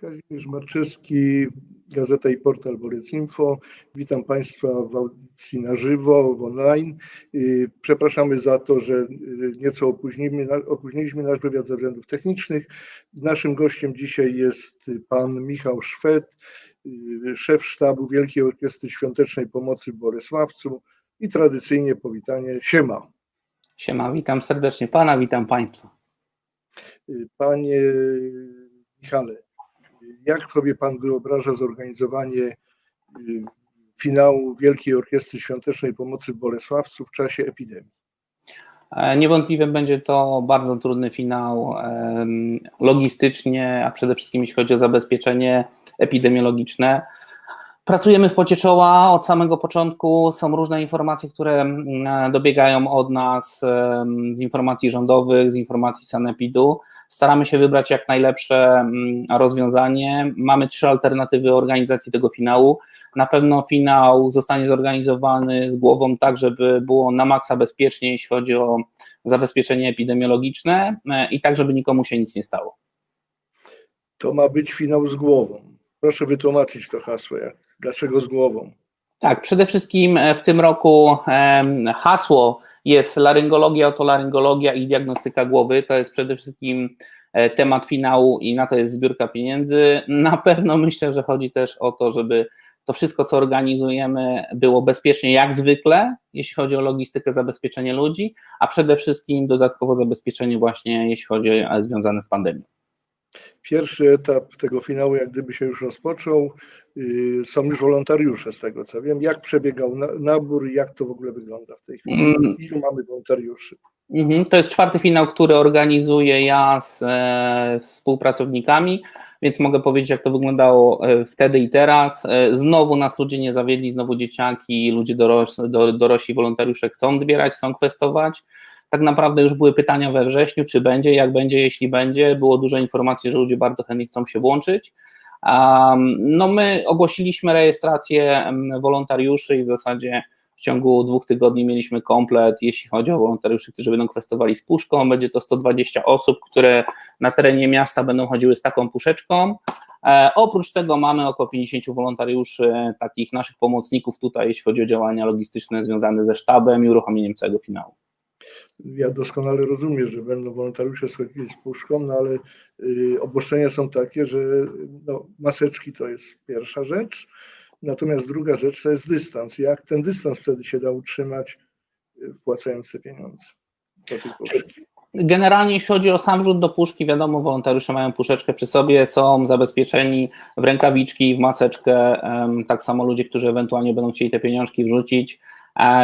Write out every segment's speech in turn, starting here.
Kazimierz Marczewski, Gazeta i Portal Borec Info. Witam Państwa w audycji na żywo, w online. Y, Przepraszamy za to, że y, nieco opóźniliśmy, opóźniliśmy nasz wywiad ze względów technicznych. Naszym gościem dzisiaj jest pan Michał Szwed, y, szef sztabu Wielkiej Orkiestry Świątecznej Pomocy w Bolesławcu i tradycyjnie powitanie Siema. Siema, witam serdecznie Pana, witam Państwa. Panie Michale, jak sobie Pan wyobraża zorganizowanie y, finału Wielkiej Orkiestry Świątecznej Pomocy w Bolesławcu w czasie epidemii? E, Niewątpliwie będzie to bardzo trudny finał logistycznie, a przede wszystkim jeśli chodzi o zabezpieczenie epidemiologiczne. Pracujemy w pocie czoła od samego początku. Są różne informacje, które mm, dobiegają od nas z informacji rządowych, z informacji sanepidu. Staramy się wybrać jak najlepsze mm, rozwiązanie. Mamy trzy alternatywy organizacji tego finału. Na pewno finał zostanie zorganizowany z głową tak, żeby było na maksa bezpiecznie, jeśli chodzi o zabezpieczenie epidemiologiczne e, i tak, żeby nikomu się nic nie stało. To ma być finał z głową. Proszę wytłumaczyć to hasło. Jak, dlaczego z głową? Tak, przede wszystkim e, w tym roku hasło jest laryngologia, otolaryngologia i diagnostyka głowy. To jest przede wszystkim e, temat finału i na to jest zbiórka pieniędzy. Na pewno myślę, że chodzi też o to, żeby to wszystko, co organizujemy, było bezpiecznie jak zwykle, jeśli chodzi o logistykę, zabezpieczenie ludzi, a przede wszystkim dodatkowo zabezpieczenie właśnie, jeśli chodzi o związane z pandemią. Pierwszy etap tego finału, jak gdyby się już rozpoczął, są już wolontariusze z tego co wiem. Jak przebiegał na- nabór i jak to w ogóle wygląda w tej chwili? Mm. Ilu mamy wolontariuszy? Mhm, To jest czwarty finał, który organizuję ja z e, współpracownikami, więc mogę powiedzieć, jak to wyglądało e, wtedy i teraz. E, znowu nas ludzie nie zawiedli, znowu dzieciaki, ludzie doros, do, dorośli wolontariusze chcą zbierać, chcą kwestować. Tak naprawdę już były pytania we wrześniu, czy będzie, jak będzie, jeśli będzie. Było dużo informacji, że ludzie bardzo chętnie chcą się włączyć. No my ogłosiliśmy rejestrację wolontariuszy i w zasadzie w ciągu dwóch tygodni mieliśmy komplet, jeśli chodzi o wolontariuszy, którzy będą kwestowali z puszką. Będzie to 120 osób, które na terenie miasta będą chodziły z taką puszeczką. E, oprócz tego mamy około 50 wolontariuszy, takich naszych pomocników tutaj, jeśli chodzi o działania logistyczne związane ze sztabem i uruchomieniem całego finału. Ja doskonale rozumiem, że będą wolontariusze z puszką, no ale y, obostrzenia są takie, że no, maseczki to jest pierwsza rzecz, natomiast druga rzecz to jest dystans. Jak ten dystans wtedy się da utrzymać, y, wpłacając te pieniądze do tej puszki? Generalnie jeśli chodzi o sam rzut do puszki, wiadomo, wolontariusze mają puszeczkę przy sobie, są zabezpieczeni w rękawiczki, w maseczkę, tak samo ludzie, którzy ewentualnie będą chcieli te pieniążki wrzucić.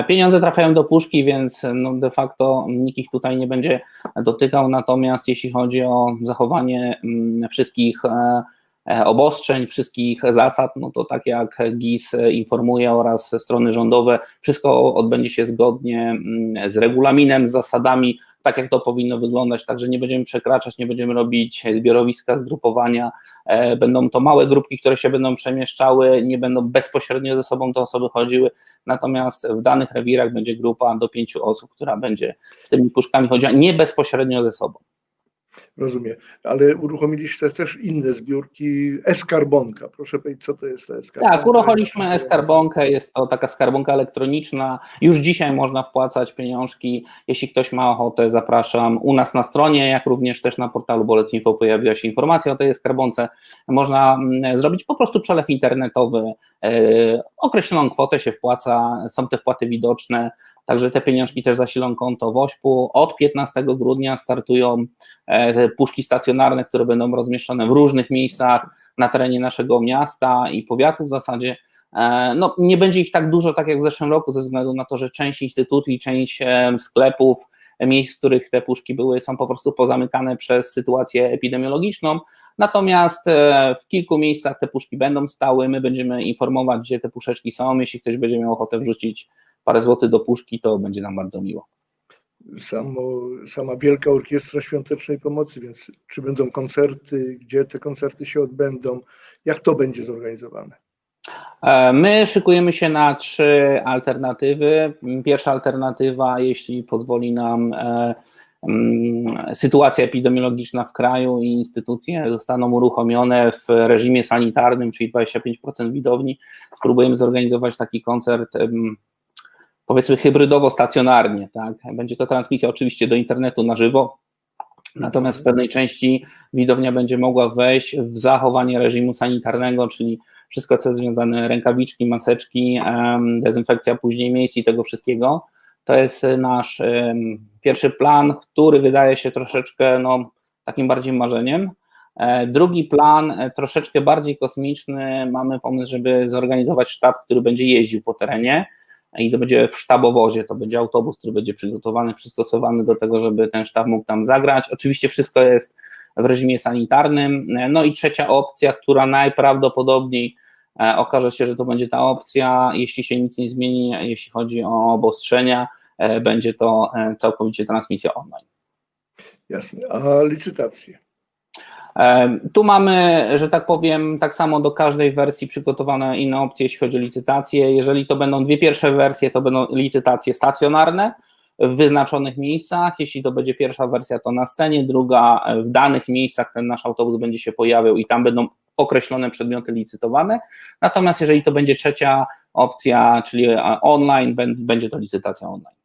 Pieniądze trafiają do puszki, więc no de facto nikt ich tutaj nie będzie dotykał, natomiast jeśli chodzi o zachowanie mm, wszystkich e, e, obostrzeń, wszystkich zasad, no to tak jak GIS informuje oraz strony rządowe, wszystko odbędzie się zgodnie mm, z regulaminem, z zasadami, tak jak to powinno wyglądać, także nie będziemy przekraczać, nie będziemy robić zbiorowiska, zgrupowania, będą to małe grupki, które się będą przemieszczały, nie będą bezpośrednio ze sobą te osoby chodziły, natomiast w danych rewirach będzie grupa do pięciu osób, która będzie z tymi puszkami chodziła, nie bezpośrednio ze sobą. Rozumiem, ale uruchomiliście też inne zbiórki. E-skarbonka, proszę powiedzieć, co to jest ta e-skarbonka? Tak, uruchomiliśmy e-skarbonkę, jest to taka skarbonka elektroniczna. Już dzisiaj można wpłacać pieniążki. Jeśli ktoś ma ochotę, zapraszam u nas na stronie, jak również też na portalu Bolec Info pojawiła się informacja o tej skarbonce. Można mm, zrobić po prostu przelew internetowy. E, określoną kwotę się wpłaca, są te wpłaty widoczne. Także te pieniążki też zasilą konto WOŚP-u. Od 15 grudnia startują e, puszki stacjonarne, które będą rozmieszczone w różnych miejscach na terenie naszego miasta i powiatu w zasadzie. E, No, nie będzie ich tak dużo, tak jak w zeszłym roku, ze względu na to, że część instytucji, część e, sklepów, miejsc, w których te puszki były, są po prostu pozamykane przez sytuację epidemiologiczną. Natomiast w kilku miejscach te puszki będą stały. My będziemy informować, gdzie te puszeczki są. Jeśli ktoś będzie miał ochotę wrzucić parę złotych do puszki, to będzie nam bardzo miło. Samo, sama Wielka Orkiestra Świątecznej Pomocy, więc czy będą koncerty, gdzie te koncerty się odbędą, jak to będzie zorganizowane? E, My szykujemy się na trzy alternatywy. Pierwsza alternatywa, jeśli pozwoli nam e, mm, sytuacja epidemiologiczna w kraju i instytucje zostaną uruchomione w reżimie sanitarnym, czyli 25% widowni. Spróbujemy zorganizować taki koncert powiedzmy hybrydowo-stacjonarnie, tak? Będzie to transmisja oczywiście do internetu na żywo, natomiast w pewnej części widownia będzie mogła wejść w zachowanie reżimu sanitarnego, czyli wszystko, co jest związane, rękawiczki, maseczki, dezynfekcja później miejsc i tego wszystkiego. To jest nasz em, pierwszy plan, który wydaje się troszeczkę no, takim bardziej marzeniem. E, Drugi plan, e, troszeczkę bardziej kosmiczny, mamy pomysł, żeby zorganizować sztab, który będzie jeździł po terenie i to będzie w sztabowozie, to będzie autobus, który będzie przygotowany, przystosowany do tego, żeby ten sztab mógł tam zagrać. Oczywiście wszystko jest w reżimie sanitarnym. No i trzecia opcja, która najprawdopodobniej e, okaże się, że to będzie ta opcja, jeśli się nic nie zmieni, jeśli chodzi o obostrzenia, e, będzie to e, całkowicie transmisja online. Jasne. A licytacje? Tu mamy, że tak powiem, tak samo do każdej wersji przygotowane inne opcje, jeśli chodzi o licytacje. Jeżeli to będą dwie pierwsze wersje, to będą licytacje stacjonarne w wyznaczonych miejscach. Jeśli to będzie pierwsza wersja, to na scenie, druga w danych miejscach ten nasz autobus będzie się pojawiał i tam będą określone przedmioty licytowane. Natomiast jeżeli to będzie trzecia opcja, czyli online, bę- będzie to licytacja online.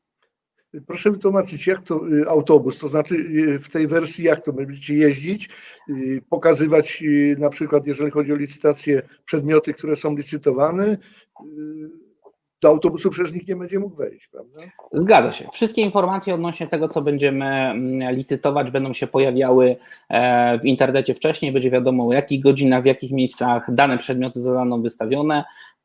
Proszę wytłumaczyć, jak to y, autobus, to znaczy y, w tej wersji, jak to będziecie jeździć, y, pokazywać na przykład, jeżeli chodzi o licytację, przedmioty, które są licytowane, do autobusu przecież nikt nie będzie mógł wejść, prawda? Zgadza się. Wszystkie informacje odnośnie tego, co będziemy mm, licytować, będą się pojawiały e, w internecie wcześniej. Będzie wiadomo, o jakich godzinach, w jakich miejscach dane przedmioty zostaną wystawione.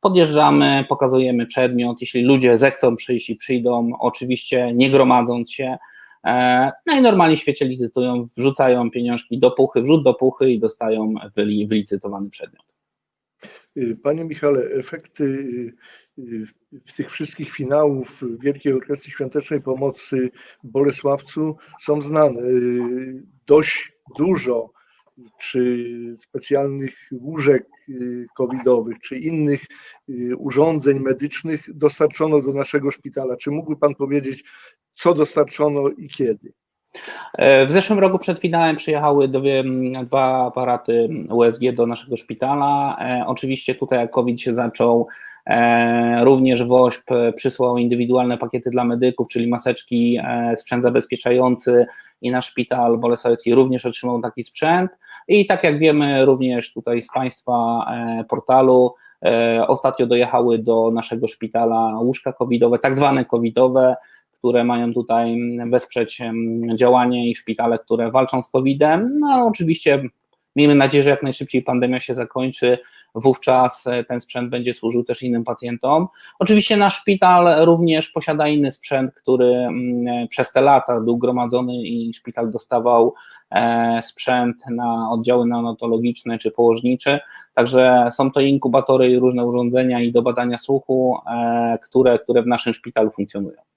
Podjeżdżamy, pokazujemy przedmiot. Jeśli ludzie zechcą przyjść i przyjdą, oczywiście nie gromadząc się. E, No i normalnie w świecie licytują, wrzucają pieniążki do puchy, wrzut do puchy i dostają wyli- wylicytowany przedmiot. Y, Panie Michale, efekty y, y, w tych wszystkich finałów Wielkiej Orkiestry Świątecznej Pomocy Bolesławcu są znane. Dość dużo czy specjalnych łóżek y, covidowych, czy innych y, urządzeń medycznych dostarczono do naszego szpitala. Czy mógłby Pan powiedzieć, co dostarczono i kiedy? E, W zeszłym roku przed finałem przyjechały dwie, dwa aparaty USG do naszego szpitala. E, Oczywiście tutaj jak COVID się zaczął, e, również WOŚP przysłał indywidualne pakiety dla medyków, czyli maseczki, sprzęt zabezpieczający i nasz szpital bolesławski również otrzymał taki sprzęt. I tak jak wiemy również tutaj z Państwa portalu, ostatnio dojechały do naszego szpitala łóżka covidowe, tak zwane covidowe, które mają tutaj wesprzeć działanie i szpitale, które walczą z COVID-em. No oczywiście miejmy nadzieję, że jak najszybciej pandemia się zakończy, wówczas e, ten sprzęt będzie służył też innym pacjentom. Oczywiście nasz szpital również posiada inny sprzęt, który mm, przez te lata był gromadzony i szpital dostawał e, sprzęt na oddziały neonatologiczne czy położnicze, także są to inkubatory i różne urządzenia i do badania słuchu, e, które, które w naszym szpitalu funkcjonują.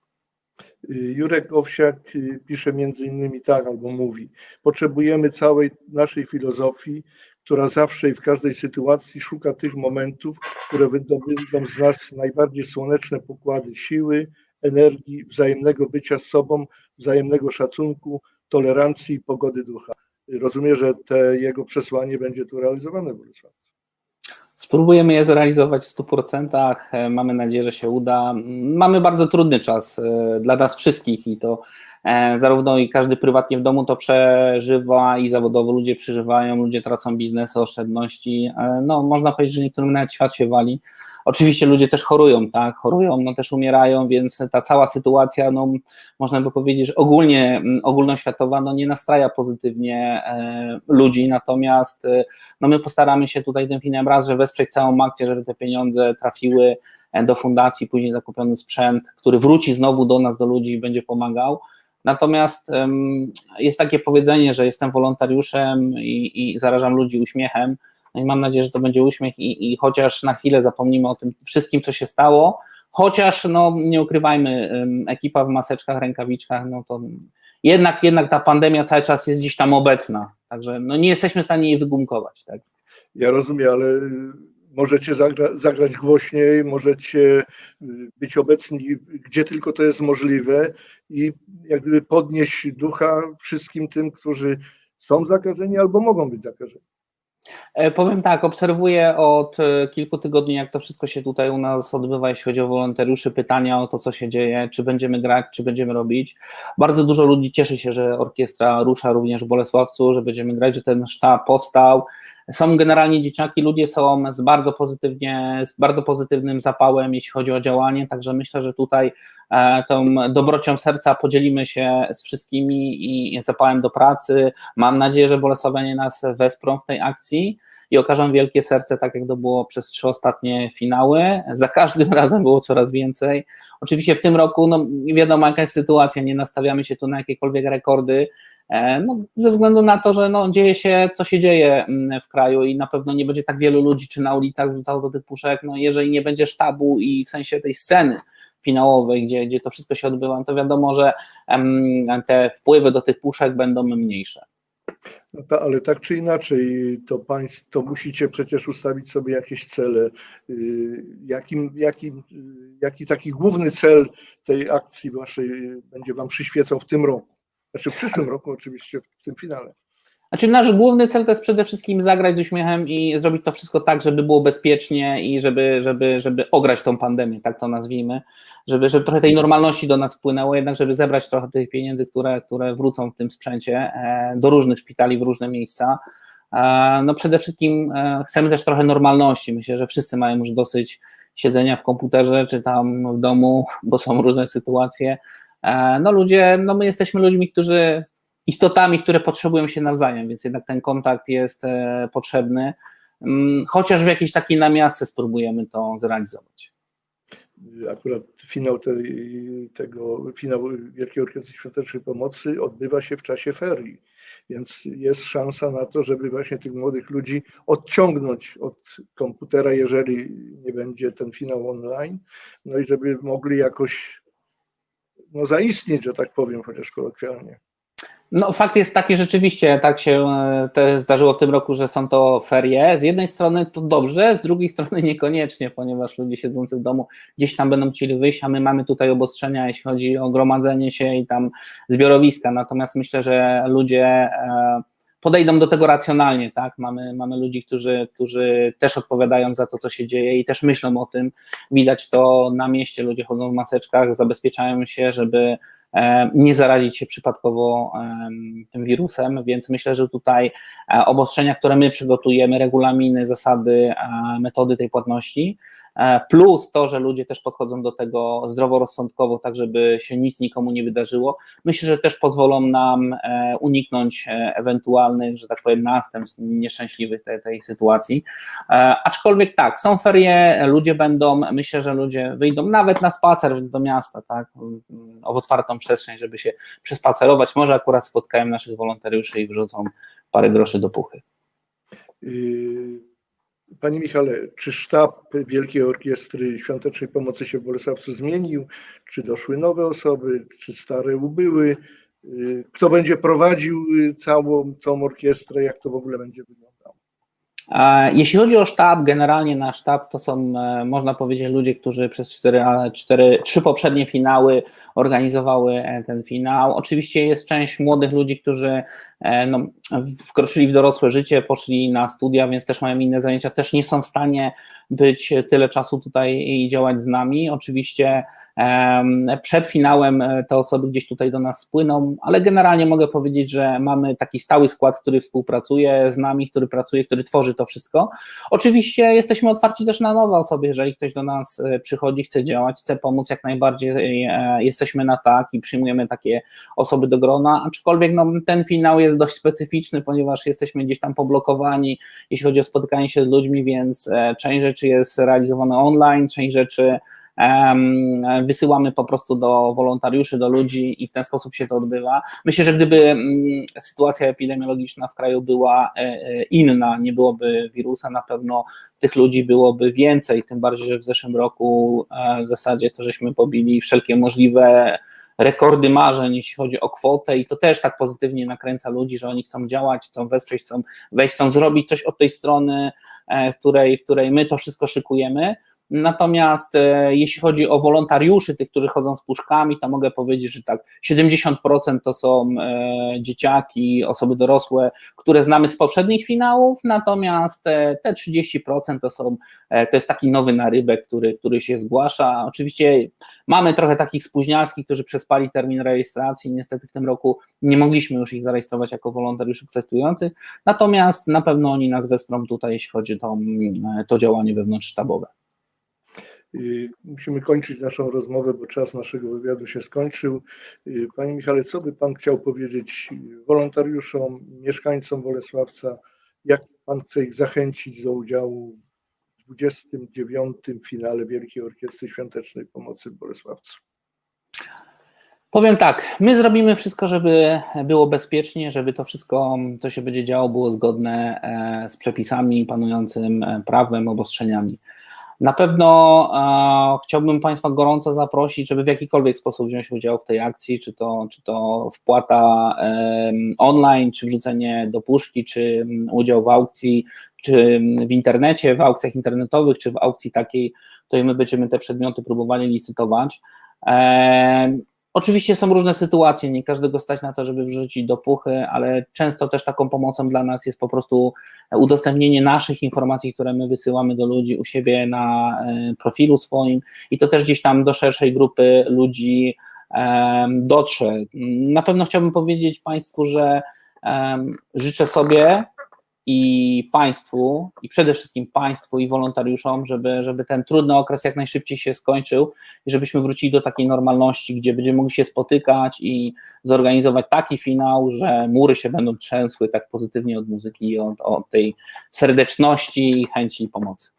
Jurek Owsiak y, pisze między innymi tak, albo mówi, potrzebujemy całej naszej filozofii, która zawsze i w każdej sytuacji szuka tych momentów, które wydobędą z nas najbardziej słoneczne pokłady siły, energii, wzajemnego bycia z sobą, wzajemnego szacunku, tolerancji i pogody ducha. Rozumiem, że te jego przesłanie będzie tu realizowane w Bolesławiu. Spróbujemy je zrealizować w 100%. e, Mamy nadzieję, że się uda. Mamy bardzo trudny czas e, dla nas wszystkich i to e, zarówno i każdy prywatnie w domu to przeżywa i zawodowo ludzie przeżywają, ludzie tracą biznesy, oszczędności. No, można powiedzieć, że niektórym nawet świat się wali. Oczywiście ludzie też chorują, tak, chorują, no też umierają, więc ta cała sytuacja, no można by powiedzieć, że ogólnie, mm, ogólnoświatowa, no nie nastraja pozytywnie e, ludzi, natomiast e, no my postaramy się tutaj tym filmem raz, że wesprzeć całą akcję, żeby te pieniądze trafiły e, do fundacji, później zakupiony sprzęt, który wróci znowu do nas, do ludzi i będzie pomagał. Natomiast jest takie powiedzenie, że jestem wolontariuszem i, i zarażam ludzi uśmiechem. I mam nadzieję, że to będzie uśmiech i, i chociaż na chwilę zapomnimy o tym wszystkim, co się stało, chociaż no nie ukrywajmy, ekipa w maseczkach, rękawiczkach, no to jednak, jednak ta pandemia cały czas jest gdzieś tam obecna, także no nie jesteśmy w stanie jej wygumkować. Tak? Ja rozumiem, ale y, możecie zagra, zagrać głośniej, możecie być obecni gdzie tylko to jest możliwe i jak gdyby podnieść ducha wszystkim tym, którzy są zakażeni albo mogą być zakażeni. E, powiem tak, obserwuję od e, kilku tygodni, jak to wszystko się tutaj u nas odbywa, jeśli chodzi o wolontariuszy, pytania o to, co się dzieje, czy będziemy grać, czy będziemy robić. Bardzo dużo ludzi cieszy się, że orkiestra rusza również w Bolesławcu, że będziemy grać, że ten sztab powstał. Są generalnie dzieciaki, ludzie są z bardzo pozytywnie, z bardzo pozytywnym zapałem, jeśli chodzi o działanie, także myślę, że tutaj e, tą dobrocią serca podzielimy się z wszystkimi i zapałem do pracy. Mam nadzieję, że Bolesławianie nas wesprą w tej akcji i okażą wielkie serce, tak jak to było przez trzy ostatnie finały. Za każdym razem było coraz więcej. Oczywiście w tym roku, no wiadomo jaka jest sytuacja, nie nastawiamy się tu na jakiekolwiek rekordy, no, ze względu na to, że no, dzieje się, co się dzieje w kraju i na pewno nie będzie tak wielu ludzi czy na ulicach wrzucało do tych puszek, no jeżeli nie będzie sztabu i w sensie tej sceny finałowej, gdzie, gdzie to wszystko się odbywa, to wiadomo, że te wpływy do tych puszek będą mniejsze. No ta, ale tak czy inaczej, to państwo to musicie przecież ustawić sobie jakieś cele. Y, jakim, jakim, jaki taki główny cel tej akcji waszej będzie wam przyświecał w tym roku? Znaczy w przyszłym roku oczywiście, w tym finale. Znaczy nasz główny cel to jest przede wszystkim zagrać z uśmiechem i zrobić to wszystko tak, żeby było bezpiecznie i żeby, żeby, żeby ograć tą pandemię, tak to nazwijmy, żeby, żeby trochę tej normalności do nas wpłynęło, jednak żeby zebrać trochę tych pieniędzy, które, które wrócą w tym sprzęcie e, do różnych szpitali, w różne miejsca. E, no przede wszystkim e, chcemy też trochę normalności. Myślę, że wszyscy mają już dosyć siedzenia w komputerze czy tam w domu, bo są różne sytuacje. No ludzie, no my jesteśmy ludźmi, którzy istotami, które potrzebują się nawzajem, więc jednak ten kontakt jest e, potrzebny, mm, chociaż w jakiejś takiej namiastce spróbujemy to zrealizować. Akurat finał tej, tego, finał Wielkiej Orkiestry Świątecznej Pomocy odbywa się w czasie ferii, więc jest szansa na to, żeby właśnie tych młodych ludzi odciągnąć od komputera, jeżeli nie będzie ten finał online, no i żeby mogli jakoś no, zaistnieć, że tak powiem, chociaż kolokwialnie. No, fakt jest taki, rzeczywiście tak się e, zdarzyło w tym roku, że są to ferie. Z jednej strony to dobrze, z drugiej strony niekoniecznie, ponieważ ludzie siedzący w domu gdzieś tam będą chcieli wyjść, a my mamy tutaj obostrzenia, jeśli chodzi o gromadzenie się i tam zbiorowiska. Natomiast myślę, że ludzie e, podejdą do tego racjonalnie, tak? Mamy, mamy ludzi, którzy, którzy też odpowiadają za to, co się dzieje i też myślą o tym. Widać to na mieście, ludzie chodzą w maseczkach, zabezpieczają się, żeby E, nie zarazić się przypadkowo tym wirusem, więc myślę, że tutaj e, obostrzenia, które my przygotujemy, regulaminy, zasady, e, metody tej płatności, plus to, że ludzie też podchodzą do tego zdroworozsądkowo, tak żeby się nic nikomu nie wydarzyło, myślę, że też pozwolą nam uniknąć ewentualnych, że tak powiem, następstw nieszczęśliwych tej, tej sytuacji. Aczkolwiek tak, są ferie, ludzie będą, myślę, że ludzie wyjdą nawet na spacer do miasta, tak, w otwartą przestrzeń, żeby się przespacerować. Może akurat spotkają naszych wolontariuszy i wrzucą parę groszy do puchy. Yy, Panie Michale, czy sztab Wielkiej Orkiestry Świątecznej Pomocy się w Bolesławcu zmienił? Czy doszły nowe osoby? Czy stare ubyły? Yy, kto będzie prowadził całą tą orkiestrę? Jak to w ogóle będzie wyglądało? Jeśli chodzi o sztab, generalnie na sztab to są, e, można powiedzieć, ludzie, którzy przez cztery, cztery, trzy poprzednie finały organizowały e, ten finał. Oczywiście jest część młodych ludzi, którzy no, wkroczyli w dorosłe życie, poszli na studia, więc też mają inne zajęcia, też nie są w stanie być tyle czasu tutaj i działać z nami. Oczywiście przed finałem e, te osoby gdzieś tutaj do nas spłyną, ale generalnie mogę powiedzieć, że mamy taki stały skład, który współpracuje z nami, który pracuje, który tworzy to wszystko. Oczywiście jesteśmy otwarci też na nowe osoby, jeżeli ktoś do nas e, przychodzi, chce działać, chce pomóc, jak najbardziej e, jesteśmy na tak i przyjmujemy takie osoby do grona, aczkolwiek no, ten finał jest dość specyficzny, ponieważ jesteśmy gdzieś tam poblokowani, jeśli chodzi o spotykanie się z ludźmi, więc część rzeczy jest realizowana online, część rzeczy wysyłamy po prostu do wolontariuszy, do ludzi i w ten sposób się to odbywa. Myślę, że gdyby mm, sytuacja epidemiologiczna w kraju była e, e, inna, nie byłoby wirusa, na pewno tych ludzi byłoby więcej, tym bardziej, że w zeszłym roku e, w zasadzie to żeśmy pobili wszelkie możliwe rekordy marzeń, jeśli chodzi o kwotę i to też tak pozytywnie nakręca ludzi, że oni chcą działać, chcą wesprzeć, chcą wejść, chcą zrobić coś od tej strony, e, w której, w której my to wszystko szykujemy. Natomiast e, jeśli chodzi o wolontariuszy, tych, którzy chodzą z puszkami, to mogę powiedzieć, że tak, 70% to są e, dzieciaki, osoby dorosłe, które znamy z poprzednich finałów, natomiast e, te 30% to są, to jest taki nowy narybek, który, który się zgłasza. Oczywiście mamy trochę takich spóźnialskich, którzy przespali termin rejestracji, niestety w tym roku nie mogliśmy już ich zarejestrować jako wolontariuszy kwestujących, natomiast na pewno oni nas wesprą tutaj, jeśli chodzi o to, to działanie wewnątrzsztabowe. Y, Musimy kończyć naszą rozmowę, bo czas naszego wywiadu się skończył. Y, Panie Michale, co by Pan chciał powiedzieć wolontariuszom, mieszkańcom Bolesławca? Jak Pan chce ich zachęcić do udziału w 29. finale Wielkiej Orkiestry Świątecznej Pomocy w Bolesławcu? Powiem tak, my zrobimy wszystko, żeby było bezpiecznie, żeby to wszystko, co się będzie działo, było zgodne e, z przepisami, panującym e, prawem, obostrzeniami. Na pewno chciałbym Państwa gorąco zaprosić, żeby w jakikolwiek sposób wziąć udział w tej akcji, czy to, czy to wpłata online, czy wrzucenie do puszki, czy mm, udział w aukcji, czy w internecie, w aukcjach internetowych, czy w aukcji takiej, to my będziemy te przedmioty próbowali licytować. E, Oczywiście są różne sytuacje, nie każdego stać na to, żeby wrzucić do puchy, ale często też taką pomocą dla nas jest po prostu udostępnienie naszych informacji, które my wysyłamy do ludzi u siebie na e, profilu swoim i to też gdzieś tam do szerszej grupy ludzi em, dotrze. Na pewno chciałbym powiedzieć Państwu, że em, życzę sobie i Państwu, i przede wszystkim Państwu i wolontariuszom, żeby, żeby ten trudny okres jak najszybciej się skończył i żebyśmy wrócili do takiej normalności, gdzie będziemy mogli się spotykać i zorganizować taki finał, że mury się będą trzęsły tak pozytywnie od muzyki od, od tej serdeczności i chęci pomocy.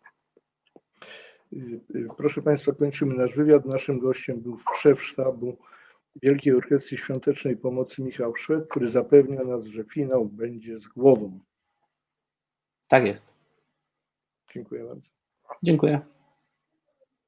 Y, y, Proszę Państwa, kończymy nasz wywiad. Naszym gościem był szef sztabu Wielkiej Orkiestry Świątecznej Pomocy Michał Szwed, który zapewnia nas, że finał będzie z głową. Tak jest. Dziękuję bardzo. Dziękuję.